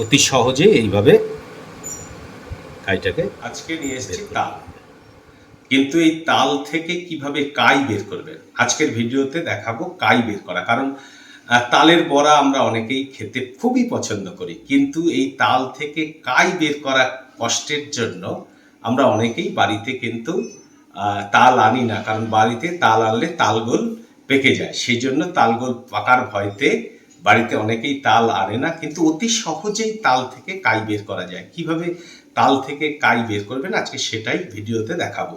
অতি সহজে এইভাবে কাইটাকে আজকে নিয়ে এসেছি তাল। কিন্তু এই তাল থেকে কীভাবে কাই বের করবেন? আজকের ভিডিওতে দেখাবো কাই বের করা। কারণ তালের বড়া আমরা অনেকেই খেতে খুবই পছন্দ করি। কিন্তু এই তাল থেকে কাই বের করা কষ্টের জন্য আমরা অনেকেই বাড়িতে কিন্তু তাল আনি না। কারণ বাড়িতে তাল আনলে তালগোল পেকে যায়। সেই জন্য তালগোল পাকার ভয়তে বাড়িতে অনেকেই তাল আনে না, কিন্তু অতি সহজেই তাল থেকে কাই বের করা যায়। কীভাবে তাল থেকে কাই বের করবেন? আজকে সেটাই ভিডিওতে দেখাবো।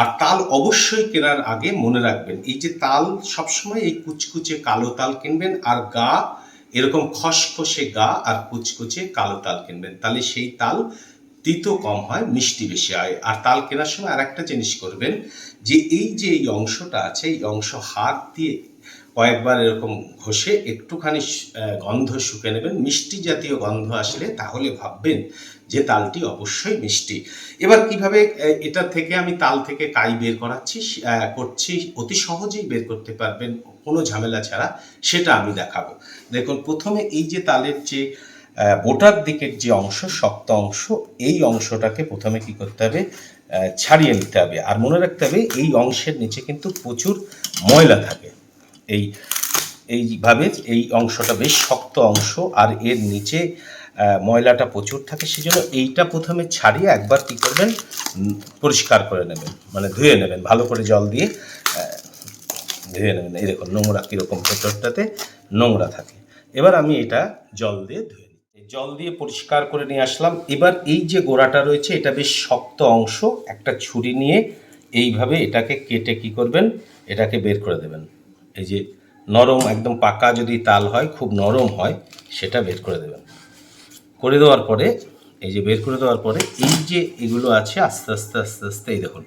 আর তাল অবশ্যই কেনার আগে মনে রাখবেন, এই যে তাল সবসময় এই কুচকুচে কালো তাল কিনবেন, আর গা, এরকম খসখসে গা আর কুচকুচে কালো তাল কিনবেন। তাহলে সেই তাল তিতো কম হয়, মিষ্টি বেশি হয়। আর তাল কেনার সময় আর একটা জিনিস করবেন, যে এই যে এই অংশটা আছে, এই অংশ হাত দিয়ে কয়েকবার এরকম ঘষে একটুখানি গন্ধ শুকে নেবেন। মিষ্টি জাতীয় গন্ধ আসলে তাহলে ভাববেন যে তালটি অবশ্যই মিষ্টি। এবার কীভাবে এটা থেকে আমি তাল থেকে কাই বের করাচ্ছি করছি, অতি সহজেই বের করতে পারবেন, কোনো ঝামেলা ছাড়া সেটা আমি দেখাবো। দেখুন, প্রথমে এই যে তালের যে বোটার দিকের যে অংশ, শক্ত অংশ, এই অংশটাকে প্রথমে কি করতে হবে ছাড়িয়ে নিতে হবে। আর মনে রাখতে হবে, এই অংশের নিচে কিন্তু প্রচুর ময়লা থাকে। এই, এইভাবে এই অংশটা বেশ শক্ত অংশ আর এর নিচে ময়লাটা প্রচুর থাকে সেজন্য এইটা প্রথমে ছাড়িয়ে একবার কি করবেন পরিষ্কার করে নেবেন মানে ধুয়ে নেবেন, ভালো করে জল দিয়ে ধুয়ে নেবেন। এই দেখুন নোংরা কীরকম ভেতরটাতে নোংরা থাকে। এবার আমি এটা জল দিয়ে ধুয়ে নিই। জল দিয়ে পরিষ্কার করে নিয়ে আসলাম। এবার এই যে গোড়াটা রয়েছে, এটা বেশ শক্ত অংশ, একটা ছুরি নিয়ে এইভাবে এটাকে কেটে কি করবেন, এটাকে বের করে দেবেন। এই যে নরম, একদম পাকা যদি তাল হয়, খুব নরম হয়, সেটা বের করে দেবেন। করে দেওয়ার পরে, এই যে বের করে দেওয়ার পরে, এই যে এগুলো আছে, আস্তে আস্তে আস্তে আস্তে, এই দেখুন।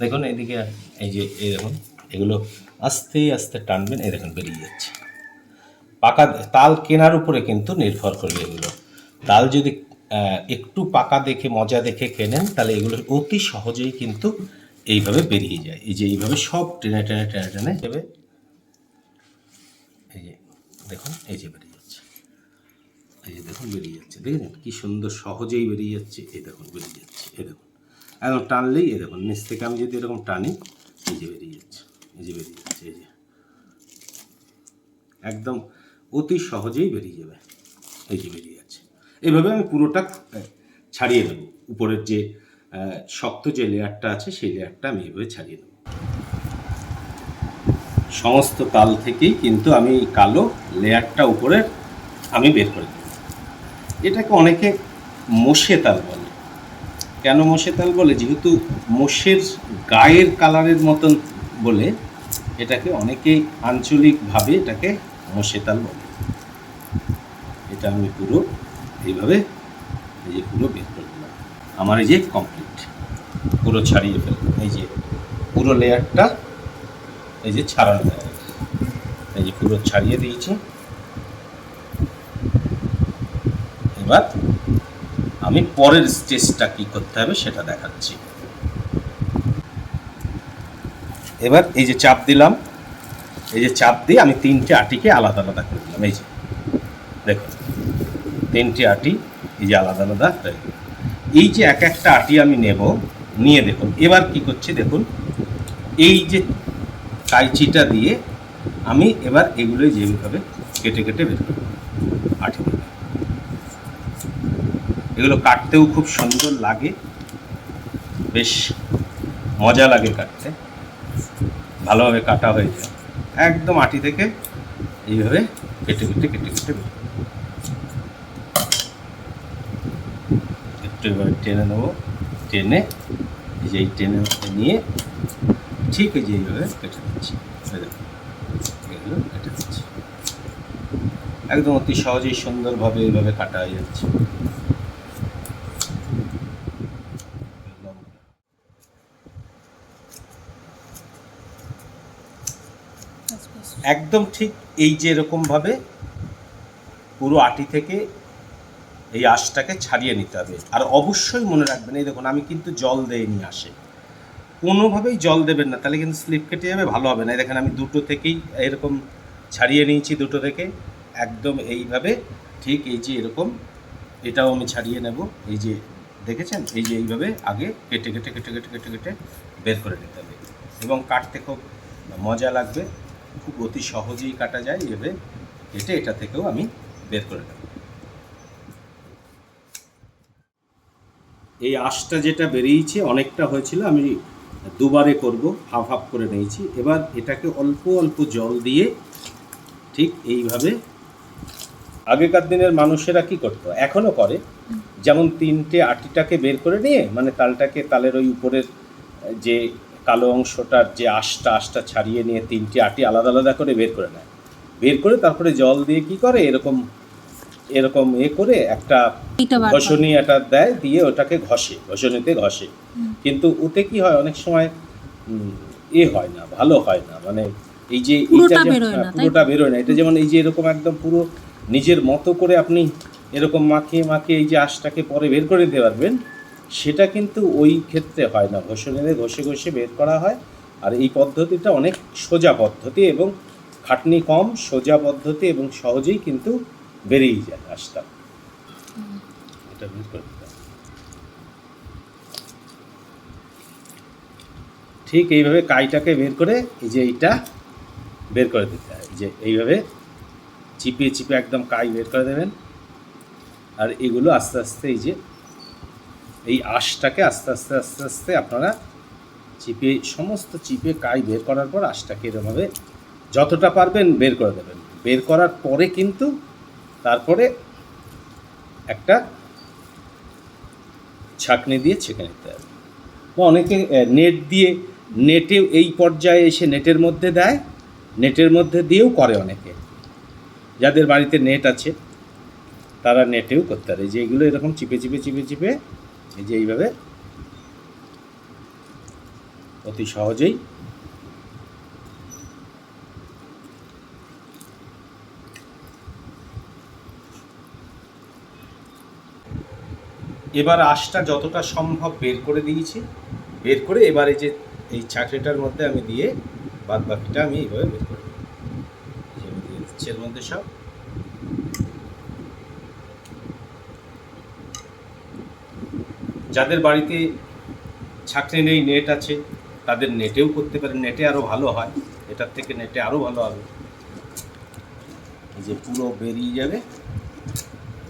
দেখুন এদিকে এই যে, এই দেখুন, এগুলো আস্তে আস্তে টানবেন, এই দেখুন, বেরিয়ে যাচ্ছে। পাকা তাল কেনার উপরে কিন্তু নির্ভর করবে এগুলো। তাল যদি একটু পাকা দেখে, মজা দেখে কেনেন, তাহলে এগুলো অতি সহজেই কিন্তু এইভাবে বেরিয়ে যায়। এই যে এইভাবে সব টেনে টেনে টেনে টেনে দেখুন, এই যে বেরিয়ে যাচ্ছে। এই যে দেখুন, বেরিয়ে যাচ্ছে। দেখেছেন কি সুন্দর, সহজেই বেরিয়ে যাচ্ছে। এই দেখুন, বেরিয়ে যাচ্ছে। এই দেখুন। একদম টানলেই এই দেখুন, নিচ থেকে আমি যদি এরকম টানি, এই যে বেরিয়ে যাচ্ছে। এই যে বেরিয়ে যাচ্ছে, এই যে। একদম অতি সহজেই বেরিয়ে যাবে। এই যে বেরিয়ে যাচ্ছে। এইভাবে আমি পুরোটা ছাড়িয়ে নেব। উপরের যে শক্ত যে লেয়ারটা আছে, সেই লেয়ারটা আমি এইভাবে ছাড়িয়ে নেব। সমস্ত তাল থেকেই কিন্তু আমি কালো লেয়ারটা উপরে আমি বের করে দেব এটাকে অনেকে মোষে তাল বলে। কেন মোষে তাল বলে? যেহেতু মোষের গায়ের কালারের মতন বলে, এটাকে অনেকেই আঞ্চলিকভাবে এটাকে মোষে তাল বলে। এটা আমি পুরো এইভাবে এই যে পুরো বের করে দিলাম। আমার এই যে কমপ্লিট পুরো ছাড়িয়ে ফেললাম। এই যে পুরো লেয়ারটা এই যে ছাড়ানো হয়ে গেছে। এই যে পুরো ছাড়িয়ে দিয়েছি এবার আমি পরের স্টেজটা কি করতে হবে সেটা দেখাচ্ছি এবার এই যে চাপ দিলাম, এই যে চাপ দিয়ে আমি তিনটে আটিকে আলাদা আলাদা করে দিলাম এই যে, দেখুন, তিনটে আটি, এই যে আলাদা আলাদা হয়ে গেল। এই যে এক একটা আটি আমি নেব, নিয়ে দেখুন, এবার কি করছি দেখুন, এই যে কাইচিটা দিয়ে আমি এবার এগুলোই যেভাবে কেটে কেটে বের করব। এগুলো কাটতেও খুব সুন্দর লাগে। বেশ মজা লাগে কাটতে। ভালোভাবে কাটা হয়ে যায়। একদম আটি থেকে এইভাবে কেটে কেটে কেটে কেটে একটু এবার টেনে নেব। টেনে এই যে এই টেনে নিয়ে ঠিক যে এইভাবে কেটে দিচ্ছি। এগুলো কেটে দিচ্ছি। একদম অতি সহজেই সুন্দরভাবে এইভাবে কাটা হয়ে যাচ্ছে। একদম ঠিক এই যে এরকমভাবে পুরো আটি থেকে এই আঁশটাকে ছাড়িয়ে নিতে হবে। আর অবশ্যই মনে রাখবেন, এই দেখুন, আমি কিন্তু জল দেইনি আসে কোনোভাবেই জল দেবেন না, তাহলে কিন্তু স্লিপ কেটে যাবে, ভালো হবে না। দেখেন আমি দুটো থেকেই এরকম ছাড়িয়ে নিয়েছি, দুটো থেকে। একদম এইভাবে, ঠিক এই যে এরকম, এটাও আমি ছাড়িয়ে নেব। এই যে, দেখেছেন? এই যে এইভাবে আগে কেটে কেটে কেটে কেটে কেটে কেটে বের করে নিতে হবে। এবং কাটতে খুব মজা লাগবে, খুব অতি সহজেই কাটা যায়, এভাবে কেটে এটা থেকেও আমি বের করে নেব। এই আঁশটা যেটা বেরিয়েছে, অনেকটা হয়েছিল, আমি দুবারে করব হাফ হাফ করে নিয়েছি। এবার এটাকে অল্প অল্প জল দিয়ে ঠিক এইভাবে আগেকার দিনের মানুষেরা কি করতো? এখনও করে। যেমন তিনটে আটিটাকে বের করে নিয়ে মানে তালটাকে তালের ওই উপরের যে কালো অংশটার যে আশটা আশটা ছাড়িয়ে নিয়ে তিনটে আটি আলাদা আলাদা করে বের করে নেয়। বের করে তারপরে জল দিয়ে কি করে? এরকম এরকম এ করে একটা ঘষণি একটা দেয় দিয়ে ওটাকে ঘষে ঘষণিতে ঘষে। কিন্তু ওতে কি হয় অনেক সময় এ হয় না ভালো হয় না। মানে এই যে এইটা হ্যাঁ? পুরোটা বেরোয় না। এটা যেমন এই যে এরকম একদম পুরো নিজের মতো করে আপনি এরকম মাখিয়ে মাখিয়ে এই যে আঁশটাকে পরে বের করে দিতে পারবেন সেটা কিন্তু ওই ক্ষেত্রে হয় না। ঘষণিতে ঘষে ঘষে বের করা হয়। আর এই পদ্ধতিটা অনেক সোজা পদ্ধতি এবং খাটনি কম সোজা পদ্ধতি এবং সহজেই কিন্তু বেরিয়ে যায় আঁশটা। এটা বের করে দিতে হবে। ঠিক এইভাবে কাইটাকে বের করে এই যে এইটা বের করে দিতে হয়। যে এইভাবে চিপিয়ে চিপে একদম কাই বের করে দেবেন। আর এগুলো আস্তে আস্তে এই যে এই আঁশটাকে আস্তে আস্তে আস্তে আস্তে আপনারা চিপে সমস্ত চিপে কাই বের করার পর আঁশটাকে এরমভাবে যতটা পারবেন বের করে দেবেন। বের করার পরে কিন্তু তারপরে একটা ছাঁকনি দিয়ে ছেঁকে নিতে হবে। বা অনেকে নেট দিয়ে নেটে এই পর্যায়ে এসে নেটের মধ্যে দেয়, নেটের মধ্যে দিয়েও করে অনেকে। যাদের বাড়িতে নেট আছে, তারা নেটেও করতে পারে। যে এগুলো এরকম চিপে চিপে চিপে চিপে, এই যে এইভাবে অতি সহজেই এবার আশটা যতটা সম্ভব বের করে দিয়েছি। বের করে এবারে যে এই চাকরিটার মধ্যে আমি দিয়ে বাদ বাকিটা আমি এইভাবে বের করে। আমি দিয়ে দিচ্ছি এর মধ্যে সব। যাদের বাড়িতে ছাকরি নেই নেট আছে, তাদের নেটেও করতে পারে নেটে আরও ভালো হয়। এটার থেকে নেটে আরও ভালো হবে। যে পুরো বেরিয়ে যাবে।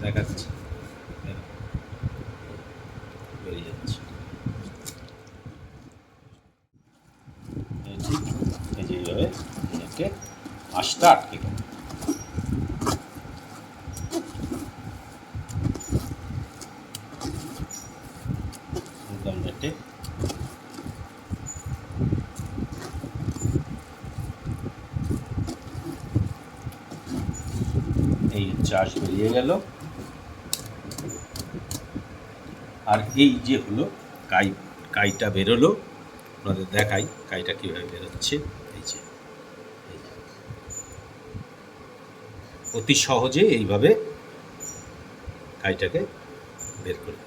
দেখাচ্ছি বেরিয়ে যাচ্ছে এই ঠিক এই যে এইভাবে নেটে আঁশটা আটকে এই চাষ বেরিয়ে গেল। আর এই যে হলো, কাই, কাইটা বেরোলো, আপনাদের দেখাই কাইটা কীভাবে বেরোচ্ছে এই যে এই যে। অতি সহজে এইভাবে কাজটাকে বের করে